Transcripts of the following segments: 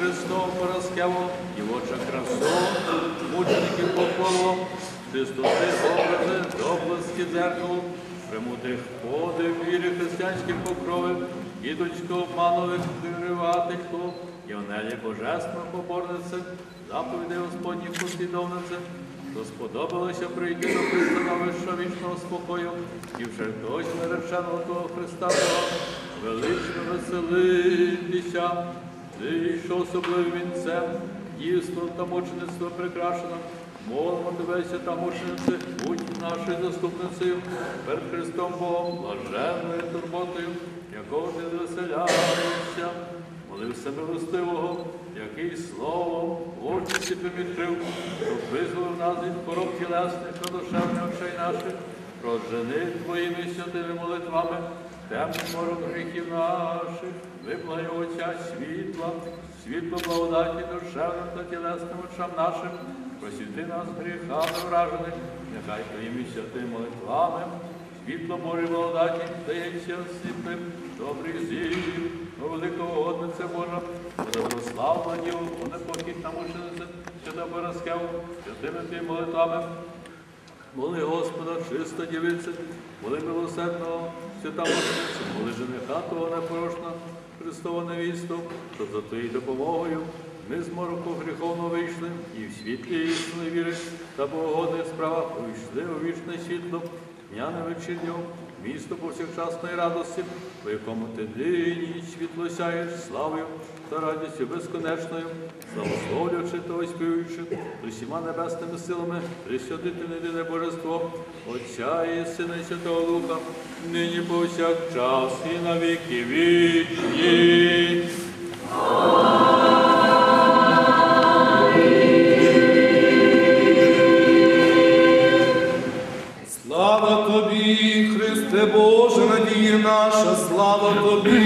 Христом Пороскево, і Отче Христом, мучеників поколо, чистоти образи, доблесті дзеркал, примутих подив вірі християнських покровів, і обманових виривати хто, Іонелі Божественного поборнице, заповідей Господніх послідовнице, то сподобалося прийти до пристановища вічного спокою і вже дочь нареченого того Христа, велично веселитися ти, що особливим вінцем, дійсно та мучеництво прикрашено, молимо тебе, та мученице, будь нашою заступницею. Перед Христом Богом, блаженною турботою, якого ти звеселяєшся. Молився милостивого, який словом світлим відкрив, щоб визволив нас від хвороб тілесних та душевних очей наших, прожени твоїми святими молитвами, темний морок гріхів наших, виплаги Отця світла, світло благодаті душевним та тілесним очам нашим, просвіти нас гріхами вражених, нехай твоїми святими молитвами, світло Божої благодаті дається сліпим, добрий зір, великого годниця Божа, о непохитна мучениця, свята Параскев, святими ти молитвами, Моли Господа, чиста дівиця, моли милосердного, свята мучениця, моли жениха того непорочна, Христова невісту, щоб за твоєю допомогою ми з мороку гріховно вийшли і в світлі істинної віри та богодних справах увійшли у вічне світло, дня невечірнього, місто повсякчасної радості, по якому ти нині світло сяєш славою та радістю безконечною, славословлюючи та оспівуючи з усіма небесними силами, присвятити єдине божество, Отця і Сина і Святого Духа, нині повсякчас і на віки вічні. слава тобі.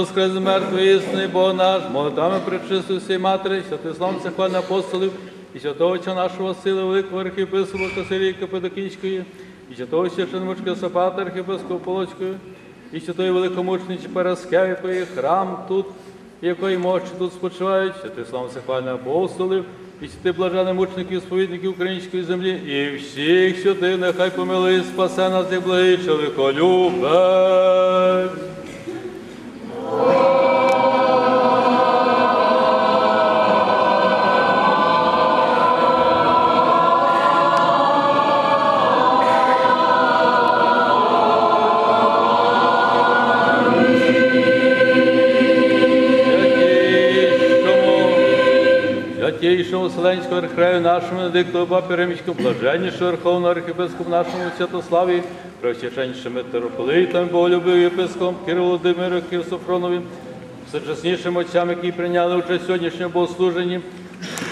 воскрес з мертвої істини, Бог наш, молитвами причистої всій матері, святий славом хвальне апостолів, і святого Отця нашого сили, великого архіпископа Касилії Капедокійської, і святого священномучка Сапата архіпископа Полоцької, і святої великомучниці Параскеви, якої храм тут, і якої мощі тут спочивають, святий славом хвальне апостолів, і святи блажених мучників, сповідників української землі, і всіх святих, нехай помили, спасе нас і благий чоловіколюбець. Вселенського архрею нашому Недиктову Папі Римському, блаженнішого Верховного архіпископу нашому Святославі, просвященнішим митрополитам, боголюбив єпископом Кирилу Володимиру Кирсофронові, всечаснішим отцям, які прийняли участь в сьогоднішньому богослуженні,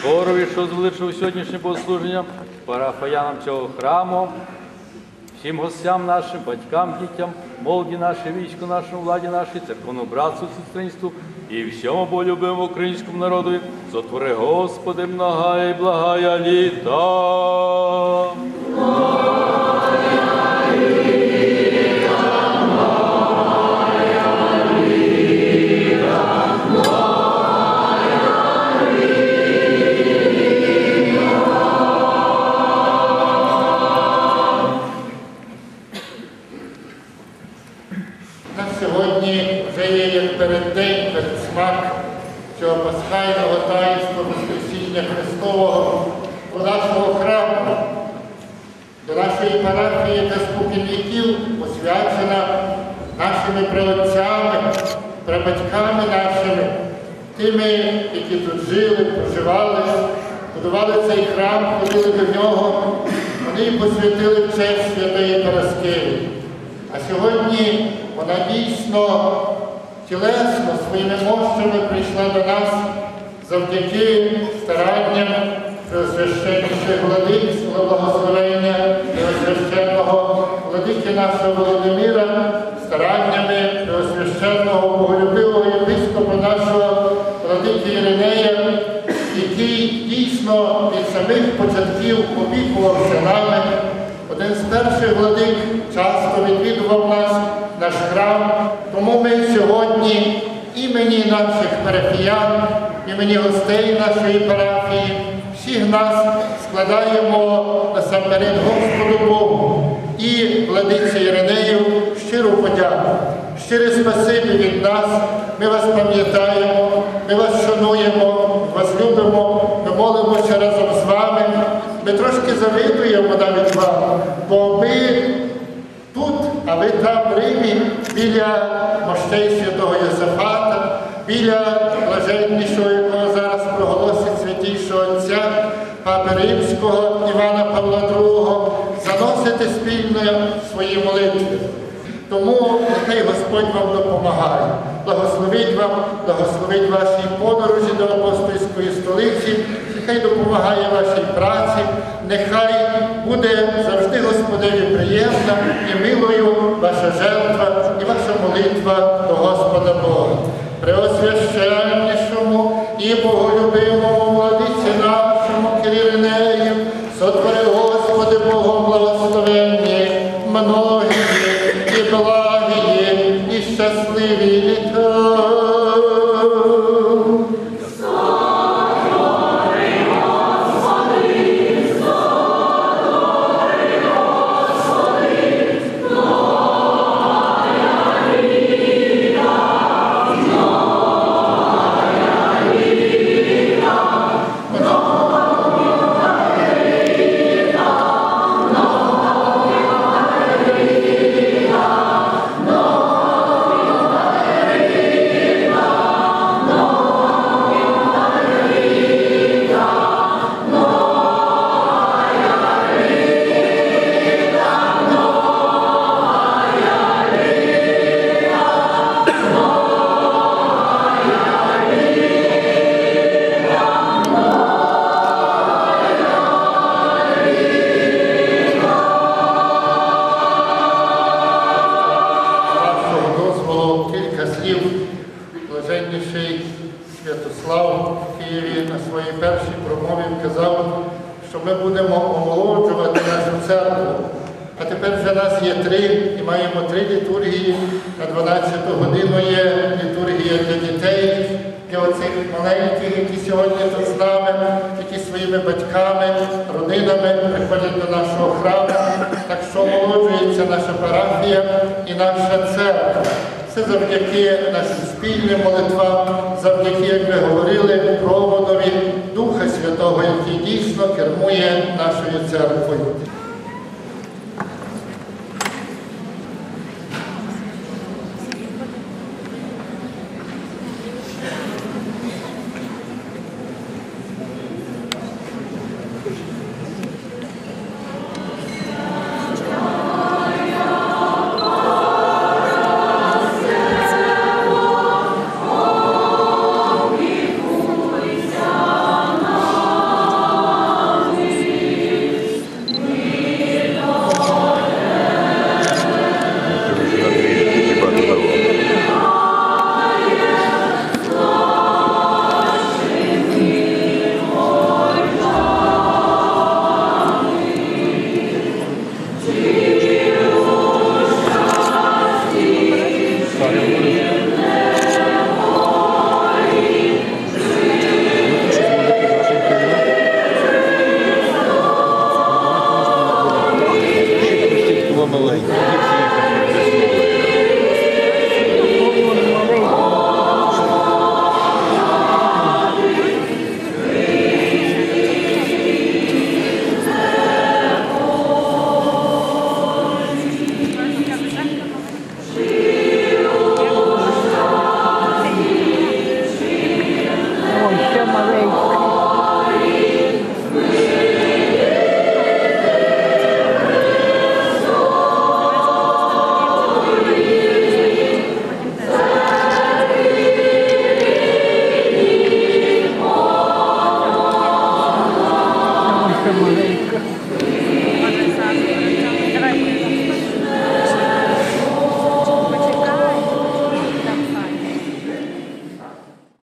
Борові, що звеличив сьогоднішнє богослуження, парафаянам цього храму, всім гостям нашим, батькам, дітям, молоді нашій, війську нашому, владі нашій, церковному братству, сестринству і всьому болюбивому українському народу. Сотвори, Господи, многая і благая літа. На сьогодні вже є як переддень, передсмак цього пасхального таїнства Воскресіння Христового до нашого храму, до нашої парафії, яка спокій віків освячена нашими праотцями, прабатьками нашими, тими, які тут жили, проживали, будували цей храм, ходили до нього, вони посвятили честь святої Параскеві. А сьогодні вона дійсно тілесно своїми мощами прийшла до нас завдяки старанням Вселенського благословення Преосвященного владики нашого Володимира, стараннями Преосвященного боголюбивого єпископа нашого владики Іринея, який дійсно від самих початків опікувався нами. Один з перших владик часто відвідував нас, наш храм, тому ми сьогодні імені наших парафіян, імені гостей нашої парафії, всіх нас складаємо насамперед Господу Богу і владиці Іринею щиру подяку. Щире спасибі від нас, ми вас пам'ятаємо, ми вас шануємо, вас любимо, ми молимося разом з. Ми трошки завидуємо навіть вам, бо ми тут, а ви там в Римі, біля мощей святого Йосифата, біля блаженнішого, якого зараз проголосить святійшого Отця, Папи Римського Івана Павла II, заносите спільно свої молитви. Тому нехай Господь вам допомагає. Благословить вам, благословить вашій подорожі до апостольської столиці, нехай допомагає вашій праці, нехай буде завжди Господеві приємна і милою ваша жертва і ваша молитва до Господа Бога. Преосвященнішому і боголюбимому церкву. А тепер вже нас є три і маємо три літургії. На 12 годину є літургія для дітей, для оцих маленьких, які сьогодні тут з нами, які своїми батьками, родинами приходять до нашого храму. Так що омолоджується наша парафія і наша церква. Це завдяки нашим спільним молитвам, завдяки, як ви говорили, проводові Духа Святого, який дійсно кермує нашою церквою.